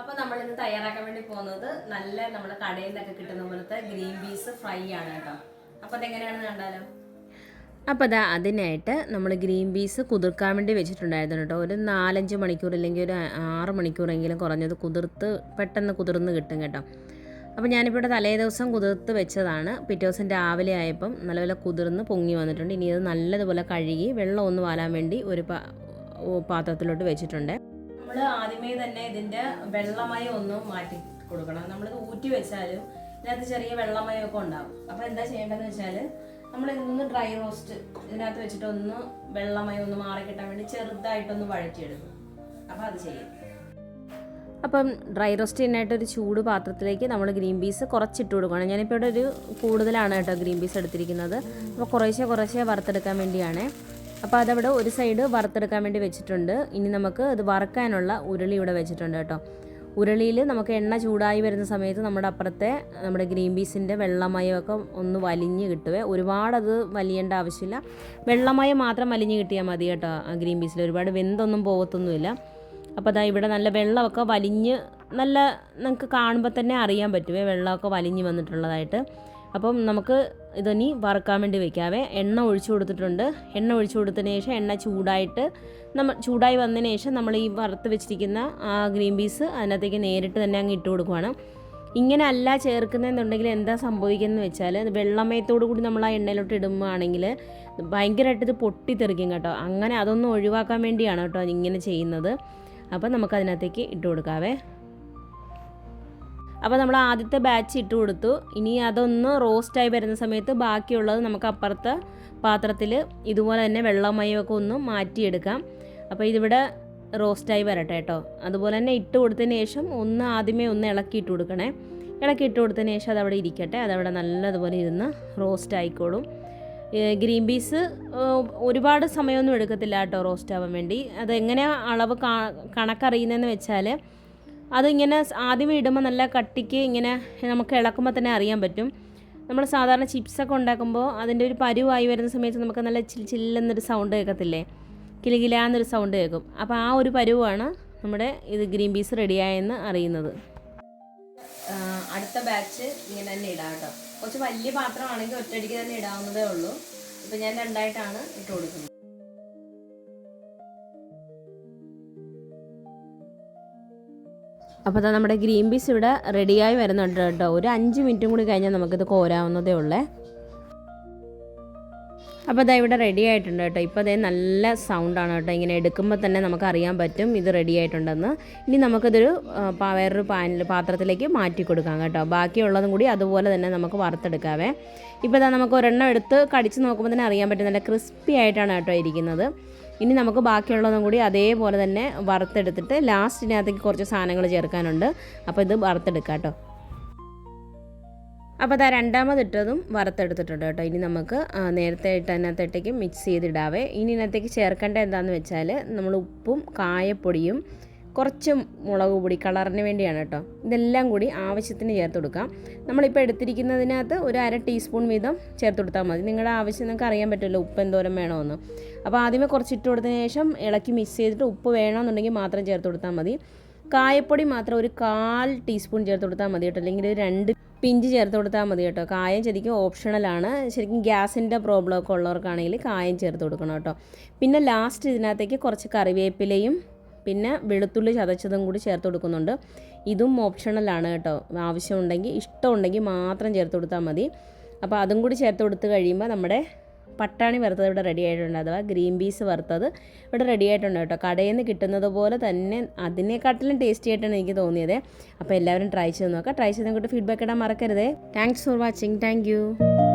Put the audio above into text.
അപ്പോൾ നമ്മൾ ഇന്ന് തയ്യാറാക്കാൻ വേണ്ടി പോകുന്നത് നല്ല നമ്മുടെ കടയിൽ നിന്നൊക്കെ കിട്ടുന്ന പോലത്തെ ഗ്രീൻ പീസ് ഫ്രൈ ആണ് കേട്ടോ. അപ്പോൾ അതെങ്ങനെയാണെന്ന് കണ്ടാലോ? അപ്പോൾ അതാ അതിനായിട്ട് നമ്മൾ ഗ്രീൻ പീസ് കുതിർക്കാൻ വേണ്ടി വെച്ചിട്ടുണ്ടായിരുന്നു കേട്ടോ. ഒരു നാലഞ്ച് മണിക്കൂർ അല്ലെങ്കിൽ ഒരു ആറ് മണിക്കൂറെങ്കിലും കുറഞ്ഞത് കുതിർത്ത് പെട്ടെന്ന് കുതിർന്ന് കിട്ടും കേട്ടോ. അപ്പോൾ ഞാനിപ്പോൾ തലേ ദിവസം കുതിർത്ത് വെച്ചതാണ്. പിറ്റേ ദിവസം രാവിലെ ആയപ്പം നല്ലപോലെ കുതിർന്ന് പൊങ്ങി വന്നിട്ടുണ്ട്. ഇനി ഇത് നല്ലതുപോലെ കഴുകി വെള്ളം ഒന്ന് വാലാൻ വേണ്ടി ഒരു പാത്രത്തിലോട്ട് വെച്ചിട്ടുണ്ട്. നമ്മൾ ആദ്യമേ തന്നെ ഇതിന്റെ വെള്ളമയം ഒന്ന് മാറ്റി കൊടുക്കണം. നമ്മളിത് ഊറ്റി വെച്ചാലും ഇതിനകത്ത് ചെറിയ വെള്ളമയം ഒക്കെ ഉണ്ടാവും. അപ്പോൾ എന്താ ചെയ്യേണ്ടതെന്ന് വെച്ചാൽ നമ്മൾ ഇതൊന്ന് ഡ്രൈ റോസ്റ്റ് ഇതിനകത്ത് വെച്ചിട്ട് ഒന്ന് വെള്ളമയം ഒന്ന് മാറി കിട്ടാൻ വേണ്ടി ചെറുതായിട്ടൊന്ന് വഴറ്റിയെടുക്കും. അപ്പോൾ അത് ചെയ്യും. അപ്പം ഡ്രൈ റോസ്റ്റ് ചെയ്യാനായിട്ട് ഒരു ചൂട് പാത്രത്തിലേക്ക് നമ്മൾ ഗ്രീൻ പീസ് കുറച്ചിട്ട് കൊടുക്കണം. ഞാനിപ്പോൾ ഇവിടെ ഒരു കൂടുതലാണ് കേട്ടോ ഗ്രീൻ പീസ് എടുത്തിരിക്കുന്നത്. അപ്പോൾ കുറേശ്ശെ കുറേശ്ശെ വറുത്തെടുക്കാൻ വേണ്ടിയാണ്. അപ്പോൾ അതവിടെ ഒരു സൈഡ് വറുത്തെടുക്കാൻ വേണ്ടി വെച്ചിട്ടുണ്ട്. ഇനി നമുക്ക് അത് വറുക്കാനുള്ള ഉരുളി ഇവിടെ വെച്ചിട്ടുണ്ട് കേട്ടോ. ഉരുളിയിൽ നമുക്ക് എണ്ണ ചൂടായി വരുന്ന സമയത്ത് നമ്മുടെ അപ്പുറത്തെ നമ്മുടെ ഗ്രീൻ പീസിന്റെ വെള്ളമയമൊക്കെ ഒന്ന് വലിഞ്ഞ് കിട്ടുവേ. ഒരുപാടത് വലിയേണ്ട ആവശ്യമില്ല. വെള്ളമയം മാത്രം വലിഞ്ഞ് കിട്ടിയാൽ മതി കേട്ടോ ഗ്രീൻ പീസിൽ. ഒരുപാട് വെന്തൊന്നും പോകത്തൊന്നുമില്ല. അപ്പോൾ അതാ ഇവിടെ നല്ല വെള്ളമൊക്കെ വലിഞ്ഞ് നല്ല നമുക്ക് കാണുമ്പോൾ തന്നെ അറിയാൻ പറ്റുമേ വെള്ളമൊക്കെ വലിഞ്ഞ് വന്നിട്ടുള്ളതായിട്ട്. അപ്പം നമുക്ക് ഇതിനി വറുക്കാൻ വേണ്ടി വെക്കാവേ. എണ്ണ ഒഴിച്ചു കൊടുത്തിട്ടുണ്ട്. എണ്ണ ഒഴിച്ചു കൊടുത്തതിന് ശേഷം എണ്ണ ചൂടായിട്ട് നമ്മൾ ചൂടായി വന്നതിന് ശേഷം നമ്മൾ ഈ വറുത്ത് വെച്ചിരിക്കുന്ന ആ ഗ്രീൻ പീസ് അതിനകത്തേക്ക് നേരിട്ട് തന്നെ അങ്ങ് ഇട്ട് കൊടുക്കുവാണ്. ഇങ്ങനെ അല്ല ചേർക്കുന്നതെന്നുണ്ടെങ്കിൽ എന്താ സംഭവിക്കുന്നത് വെച്ചാൽ വെള്ളമയത്തോടു കൂടി നമ്മൾ ആ എണ്ണയിലോട്ട് ഇടുമ്പോഴാണെങ്കിൽ ഭയങ്കരമായിട്ട് ഇത് പൊട്ടിത്തെറിക്കും കേട്ടോ. അങ്ങനെ അതൊന്നും ഒഴിവാക്കാൻ വേണ്ടിയാണ് കേട്ടോ ഇങ്ങനെ ചെയ്യുന്നത്. അപ്പോൾ നമുക്കതിനകത്തേക്ക് ഇട്ട് കൊടുക്കാവേ. അപ്പോൾ നമ്മൾ ആദ്യത്തെ ബാച്ച് ഇട്ട് കൊടുത്തു. ഇനി അതൊന്ന് റോസ്റ്റായി വരുന്ന സമയത്ത് ബാക്കിയുള്ളത് നമുക്ക് അപ്പുറത്തെ പാത്രത്തിൽ ഇതുപോലെ തന്നെ വെള്ളമയമൊക്കെ ഒന്ന് മാറ്റിയെടുക്കാം. അപ്പോൾ ഇതിവിടെ റോസ്റ്റായി വരട്ടെ കേട്ടോ അതുപോലെ തന്നെ ഇട്ട് കൊടുത്തതിന് ശേഷം ഒന്ന് ആദ്യമേ ഒന്ന് ഇളക്കി ഇട്ട് കൊടുക്കണേ. ഇളക്കി ഇട്ട് കൊടുത്തതിന് ശേഷം അതവിടെ ഇരിക്കട്ടെ. അതവിടെ നല്ലതുപോലെ ഇരുന്ന് റോസ്റ്റ് ആയിക്കോളും. ഗ്രീൻ പീസ് ഒരുപാട് സമയമൊന്നും എടുക്കത്തില്ല കേട്ടോ റോസ്റ്റ് ആവാൻ വേണ്ടി. അതെങ്ങനെ അളവ് കണക്കറിയുന്നതെന്ന് വെച്ചാൽ അതിങ്ങനെ ആദ്യമേ ഇടുമ്പോൾ നല്ല കട്ടിക്ക് ഇങ്ങനെ നമുക്ക് ഇളക്കുമ്പോൾ തന്നെ അറിയാൻ പറ്റും. നമ്മൾ സാധാരണ ചിപ്സൊക്കെ ഉണ്ടാക്കുമ്പോൾ അതിന്റെ ഒരു പരുവായി വരുന്ന സമയത്ത് നമുക്ക് നല്ല ചിൽ ചില്ലെന്നൊരു സൗണ്ട് കേൾക്കത്തില്ലേ? കിലുകിലാന്നൊരു സൗണ്ട് കേൾക്കും. അപ്പോൾ ആ ഒരു പരുവാണ് നമ്മുടെ ഇത് ഗ്രീൻ പീസ് റെഡിയായെന്ന് അറിയുന്നത്. അടുത്ത ബാച്ച് ഇങ്ങനെ തന്നെ ഇടാം കേട്ടോ. കുറച്ച് വലിയ പാത്രമാണെങ്കിൽ ഒറ്റയടിക്ക് തന്നെ ഇടാവുന്നതേ ഉള്ളൂ. അപ്പോൾ ഞാൻ രണ്ടായിട്ടാണ് ഇട്ട് കൊടുക്കുന്നത്. അപ്പോൾ ദാ നമ്മുടെ ഗ്രീൻ പീസ് ഇവിടെ റെഡിയായി വരുന്നുണ്ട് കേട്ടോ. ഒരു അഞ്ച് മിനിറ്റും കൂടി കഴിഞ്ഞാൽ നമുക്കിത് കോരാവുന്നതേ ഉള്ളേ. അപ്പോൾ അതാ ഇവിടെ റെഡി ആയിട്ടുണ്ട് കേട്ടോ. ഇപ്പോൾ അതേ നല്ല സൗണ്ടാണ് കേട്ടോ. ഇങ്ങനെ എടുക്കുമ്പോൾ തന്നെ നമുക്ക് അറിയാൻ പറ്റും ഇത് റെഡി ആയിട്ടുണ്ടെന്ന്. ഇനി നമുക്കിതൊരു വേറൊരു പാനിൽ പാത്രത്തിലേക്ക് മാറ്റി കൊടുക്കാം കേട്ടോ. ബാക്കിയുള്ളതും കൂടി അതുപോലെ തന്നെ നമുക്ക് വറുത്തെടുക്കാവേ. ഇപ്പോൾ ഇതാ നമുക്ക് ഒരെണ്ണം എടുത്ത് കടിച്ച് നോക്കുമ്പോൾ തന്നെ അറിയാൻ പറ്റും. നല്ല ക്രിസ്പി ആയിട്ടാണ് കേട്ടോ ഇരിക്കുന്നത്. ഇനി നമുക്ക് ബാക്കിയുള്ളതും കൂടി അതേപോലെ തന്നെ വറുത്തെടുത്തിട്ട് ലാസ്റ്റിനകത്തേക്ക് കുറച്ച് സാധനങ്ങൾ ചേർക്കാനുണ്ട്. അപ്പോൾ ഇത് വറുത്തെടുക്കാം കേട്ടോ. അപ്പോൾ അതാ രണ്ടാമതിട്ടതും വറുത്തെടുത്തിട്ടുണ്ട് കേട്ടോ. ഇനി നമുക്ക് നേരത്തെ ഇട്ട് അതിനകത്തേക്ക് മിക്സ് ചെയ്തിടാവേ. ഇനി ഇതിനകത്തേക്ക് ചേർക്കേണ്ട എന്താണെന്ന് വെച്ചാൽ നമ്മൾ ഉപ്പും കായപ്പൊടിയും കുറച്ച് മുളക് പൊടി കളറിന് വേണ്ടിയാണ് കേട്ടോ. ഇതെല്ലാം കൂടി ആവശ്യത്തിന് ചേർത്ത് കൊടുക്കാം. നമ്മളിപ്പോൾ എടുത്തിരിക്കുന്നതിനകത്ത് ഒരു അര ടീസ്പൂൺ വീതം ചേർത്ത് കൊടുത്താൽ മതി. നിങ്ങളുടെ ആവശ്യം നിങ്ങൾക്ക് അറിയാൻ പറ്റുമല്ലോ ഉപ്പ് എന്തോരം വേണമെന്ന്. അപ്പോൾ ആദ്യമേ കുറച്ച് ഇട്ട് കൊടുത്തതിന് ശേഷം ഇളക്കി മിക്സ് ചെയ്തിട്ട് ഉപ്പ് വേണമെന്നുണ്ടെങ്കിൽ മാത്രം ചേർത്ത് കൊടുത്താൽ മതി. കായപ്പൊടി മാത്രം ഒരു കാൽ ടീസ്പൂൺ ചേർത്ത് കൊടുത്താൽ മതി കേട്ടോ. അല്ലെങ്കിൽ രണ്ട് പിഞ്ച് ചേർത്ത് കൊടുത്താൽ മതി കേട്ടോ. കായം ശരിക്കും ഓപ്ഷണലാണ് ശരിക്കും ഗ്യാസിന്റെ പ്രോബ്ലം ഒക്കെ ഉള്ളവർക്കാണെങ്കിൽ കായം ചേർത്ത് കൊടുക്കണം കേട്ടോ. പിന്നെ ലാസ്റ്റ് ഇതിനകത്തേക്ക് കുറച്ച് കറിവേപ്പിലയും പിന്നെ വെളുത്തുള്ളി ചതച്ചതും കൂടി ചേർത്ത് കൊടുക്കുന്നുണ്ട്. ഇതും ഓപ്ഷണലാണ് കേട്ടോ. ആവശ്യമുണ്ടെങ്കിൽ ഇഷ്ടമുണ്ടെങ്കിൽ മാത്രം ചേർത്ത് കൊടുത്താൽ മതി. അപ്പോൾ അതും കൂടി ചേർത്ത് കൊടുത്ത് കഴിയുമ്പോൾ നമ്മുടെ പട്ടാണി വറുത്തത് ഇവിടെ റെഡി ആയിട്ടുണ്ട് അഥവാ ഗ്രീൻ പീസ് വറുത്തത് ഇവിടെ റെഡി ആയിട്ടുണ്ട് കേട്ടോ. കടയിൽ നിന്ന് കിട്ടുന്നത് പോലെ തന്നെ അതിനെക്കാട്ടിലും ടേസ്റ്റി ആയിട്ടാണ് എനിക്ക് തോന്നിയത്. അപ്പോൾ എല്ലാവരും ട്രൈ ചെയ്ത് നോക്കാം. ട്രൈ ചെയ്ത് നോക്കിയിട്ട് ഫീഡ്ബാക്ക് ഇടാൻ മറക്കരുതേ. Thanks for watching thank